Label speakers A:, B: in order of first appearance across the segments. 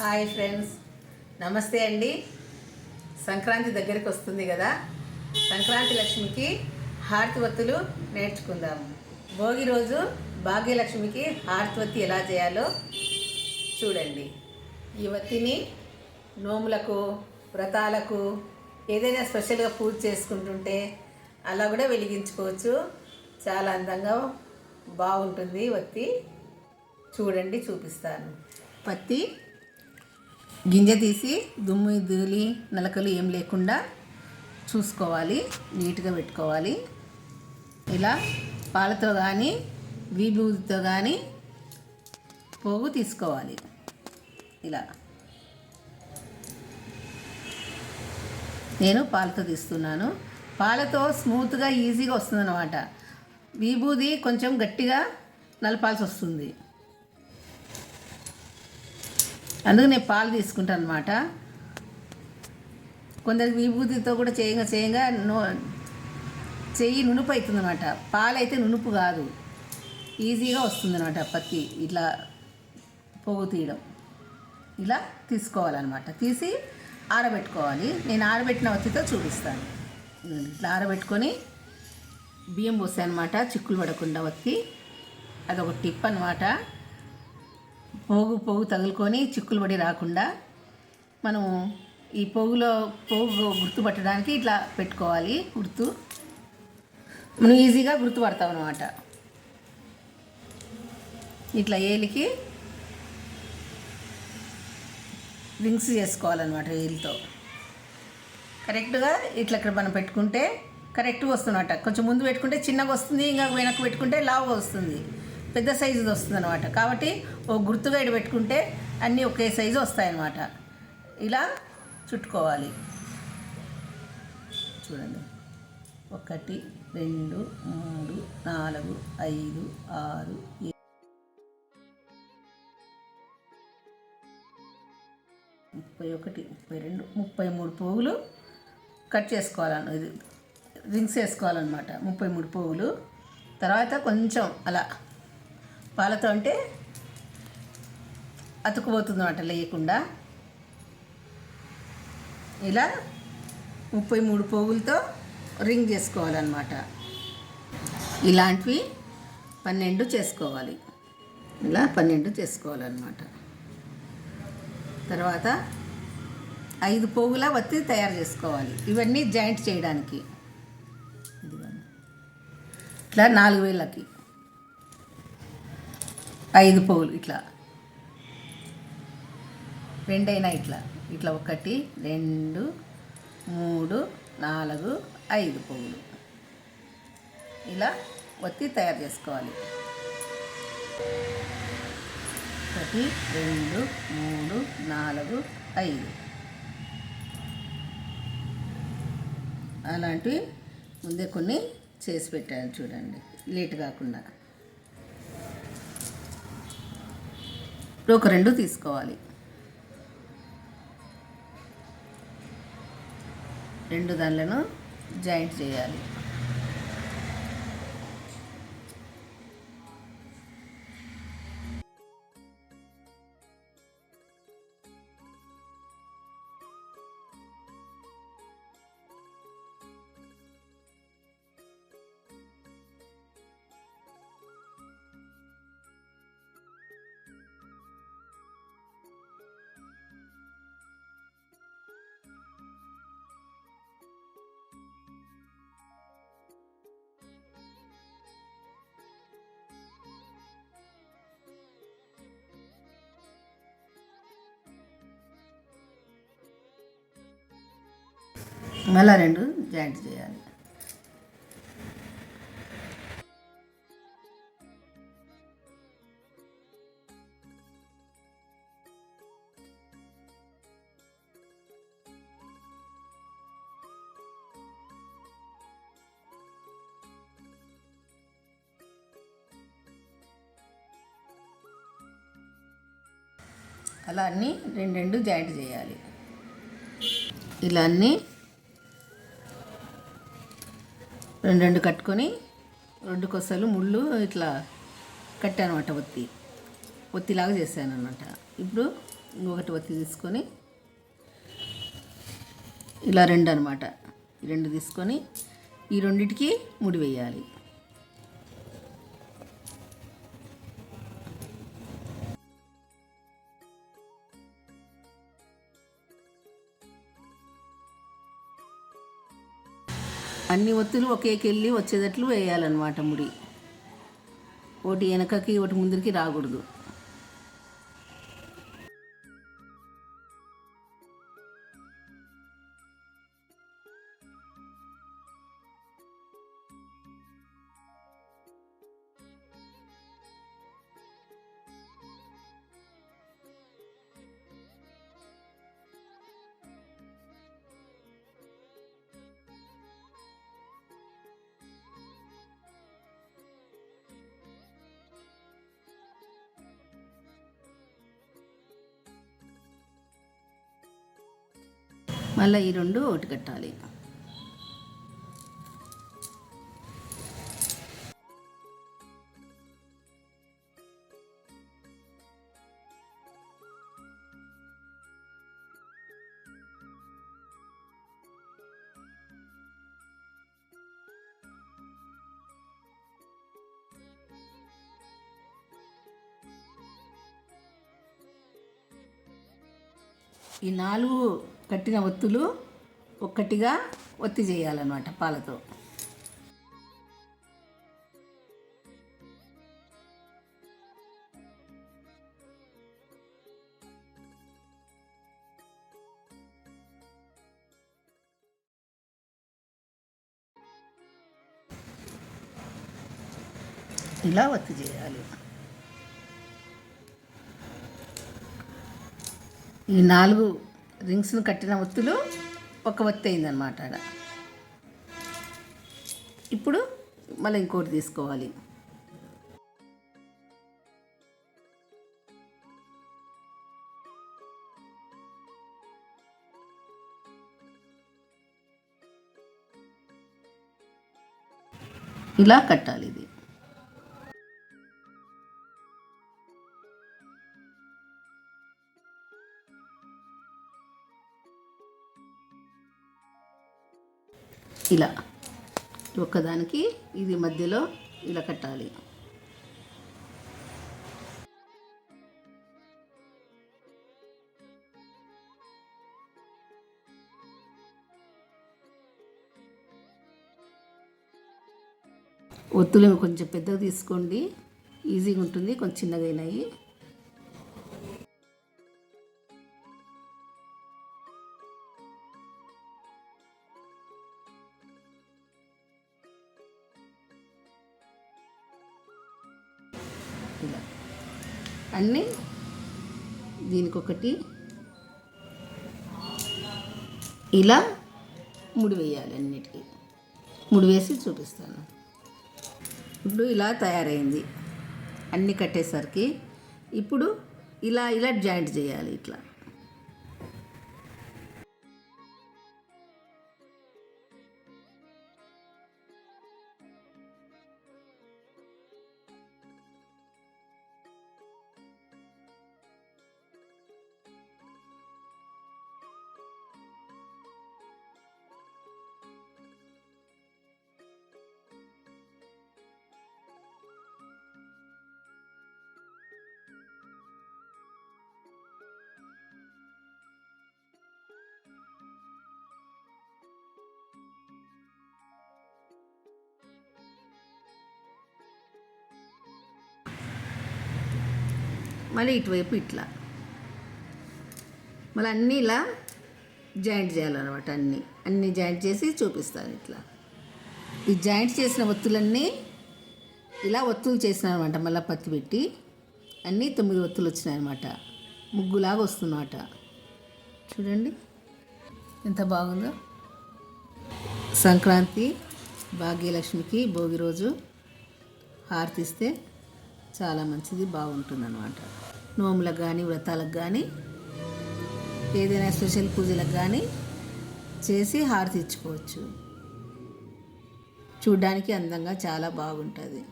A: Hi friends. నమస్తే అండి. సంక్రాంతి దగ్గరికి వస్తుంది కదా. సంక్రాంతి లక్ష్మికి హారతి వత్తులు నేర్చుకుందాము. భోగి రోజు భాగ్యలక్ష్మికి హారతి వత్తి ఎలా చేయాలో చూడండి. ఈ వత్తిని నోములకు వ్రతాలకు ఏదైనా స్పెషల్గా పూజ చేసుకుంటుంటే అలా కూడా వెలిగించుకోవచ్చు. చాలా అందంగా బాగుంటుంది వత్తి చూడండి చూపిస్తాను. పత్తి గింజ తీసి దుమ్ము ధూళి నలకలు ఏం లేకుండా చూసుకోవాలి. నీట్గా పెట్టుకోవాలి. ఇలా పాలతో కానీ విభూతితో కానీ పోగు తీసుకోవాలి. ఇలా. నేను పాలతో తీస్తున్నాను. పాలతో స్మూత్గా ఈజీగా వస్తుందన్నమాట. విభూది కొంచెం గట్టిగా నలపాల్సి వస్తుంది అందుకు నేను పాలు తీసుకుంటాను అనమాట కొందరికి విభూతితో కూడా చేయంగా చేయంగా నో చెయ్యి నునుపు అవుతుంది అనమాట పాలైతే నునుపు కాదు. ఈజీగా వస్తుంది అనమాట పత్తి ఇట్లా పొగ తీయడం. ఇలా తీసుకోవాలన్నమాట. తీసి ఆరబెట్టుకోవాలి. నేను ఆరబెట్టిన వత్తితో చూపిస్తాను. ఇట్లా ఆరబెట్టుకొని బియ్యం పోసాను అనమాట చిక్కులు పడకుండా వత్తి. అదొక టిప్ అనమాట పోగు పోగు తగులుకొని చిక్కులు పడి రాకుండా మనం ఈ పోగులో పోగు గుర్తుపట్టడానికి ఇట్లా పెట్టుకోవాలి గుర్తు. మనం ఈజీగా గుర్తుపడతాం అనమాట ఇట్లా ఏలికి రింగ్స్ చేసుకోవాలన్నమాట ఏలితో. కరెక్ట్గా ఇట్లా ఇక్కడ మనం పెట్టుకుంటే కరెక్ట్గా వస్తుందన్నమాట. కొంచెం ముందు పెట్టుకుంటే చిన్నగా వస్తుంది ఇంకా వెనక్కి పెట్టుకుంటే లావుగా వస్తుంది. పెద్ద సైజు వస్తుంది అనమాట కాబట్టి ఓ గుర్తుగా ఇటు పెట్టుకుంటే అన్నీ ఒకే సైజు వస్తాయన్నమాట. ఇలా చుట్టుకోవాలి. చూడండి. ఒకటి రెండు మూడు నాలుగు ఐదు ఆరు ముప్పై ఒకటి ముప్పై రెండు ముప్పై మూడు పోగులు కట్ చేసుకోవాలను ఇది రింగ్స్ వేసుకోవాలన్నమాట. ముప్పై మూడు పోగులు తర్వాత కొంచెం అలా పాలతో అంటే అతుకుపోతుంది అన్నమాట లేకుండా ఇలా ముప్పై మూడు పోగులతో రింగ్ చేసుకోవాలన్నమాట. ఇలాంటివి పన్నెండు చేసుకోవాలి. ఇలా పన్నెండు చేసుకోవాలన్నమాట. తర్వాత ఐదు పోగుల వత్తి తయారు చేసుకోవాలి. ఇవన్నీ జాయింట్ చేయడానికి. ఇదిగోండి. ఇట్లా నాలుగు వేలకి ఐదు పోగులు ఇట్లా. రెండైనా ఇట్లా. ఇట్లా ఒకటి రెండు మూడు నాలుగు ఐదు పువ్వులు ఇలా ఒత్తి తయారు చేసుకోవాలి. ఒకటి రెండు మూడు నాలుగు ఐదు. అలాంటివి ముందే కొన్ని చేసి పెట్టాను చూడండి. లేట్ కాకుండా. ఇప్పుడు ఒక రెండు తీసుకోవాలి. రెండు దానిలను జాయింట్ చేయాలి. మళ్ళా రెండు జాయింట్ చేయాలి. అలా అన్నీ రెండు రెండు జాయింట్ చేయాలి. ఇలా అన్నీ రెండు రెండు కట్టుకొని రెండు కొసలు ముళ్ళు ఇట్లా కట్టానమాట ఒత్తి. ఒత్తిలాగా చేశాను అనమాట ఇప్పుడు ఇంకొకటి ఒత్తి తీసుకొని ఇలా రెండు అనమాట రెండు తీసుకొని ఈ రెండిటికి ముడి వేయాలి. అన్ని ఒత్తులు ఒకేకెళ్ళి వచ్చేటట్లు వేయాలన్నమాట ముడి. ఒకటి వెనకకి ఒకటి ముందరికి రాకూడదు. మళ్ళీ ఈ రెండు ఒకటి కట్టాలి ఈ నాలుగు కట్టిన ఒత్తులు ఒక్కటిగా ఒత్తి చేయాలన్నమాట పాలతో. ఇలా ఒత్తి చేయాలి. ఈ నాలుగు రింగ్స్ను కట్టిన ఒత్తులు ఒక ఒత్తి అయిందనమాట ఆడ. ఇప్పుడు మళ్ళీ ఇంకోటి తీసుకోవాలి. ఇలా కట్టాలి ఇది. ఇలా. ఒక్కదానికి ఇది మధ్యలో ఇలా కట్టాలి. ఒత్తులు కొంచెం పెద్దగా తీసుకోండి. ఈజీగా ఉంటుంది కొంచెం చిన్నగా అయినాయి. అన్నీ దీనికొకటి. ఇలా ముడి వేయాలి అన్నిటికీ. ముడి వేసి చూపిస్తాను. ఇప్పుడు ఇలా తయారైంది. అన్నీ కట్టేసరికి ఇప్పుడు ఇలా ఇలా జాయింట్ చేయాలి ఇట్లా. మళ్ళీ ఇటువైపు ఇట్లా. మళ్ళీ అన్నీ ఇలా జాయింట్ చేయాలన్నమాట అన్నీ. అన్నీ జాయింట్ చేసి చూపిస్తాను ఇట్లా. ఈ జాయింట్ చేసిన ఒత్తులన్నీ ఇలా ఒత్తులు చేసిన అనమాట మళ్ళీ పత్తి పెట్టి అన్నీ తొమ్మిది ఒత్తులు వచ్చినాయి అనమాట ముగ్గులాగా వస్తుందన్నమాట చూడండి. ఎంత బాగుందో. సంక్రాంతి భాగ్యలక్ష్మికి భోగి రోజు హారతిస్తే చాలా మంచిది బాగుంటుందన్నమాట. నోములకు కానీ వ్రతాలకు కానీ ఏదైనా స్పెషల్ పూజలకు కానీ చేసి హారతి ఇచ్చుకోవచ్చు. చూడ్డానికి అందంగా చాలా బాగుంటుంది.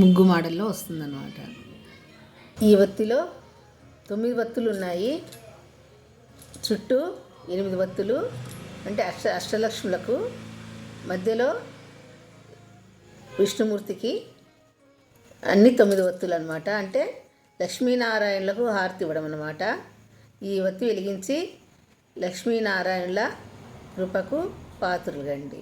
A: ముగ్గు మోడల్లో వస్తుందన్నమాట. ఈ వత్తిలో తొమ్మిది వత్తులు ఉన్నాయి. చుట్టూ ఎనిమిది వత్తులు అంటే అష్ట అష్టలక్ష్ములకు మధ్యలో విష్ణుమూర్తికి అన్ని తొమ్మిది వత్తులు అనమాట అంటే లక్ష్మీనారాయణులకు హారతి ఇవ్వడం అన్నమాట. ఈ ఒత్తి వెలిగించి లక్ష్మీనారాయణుల కృపకు పాత్రులుగండి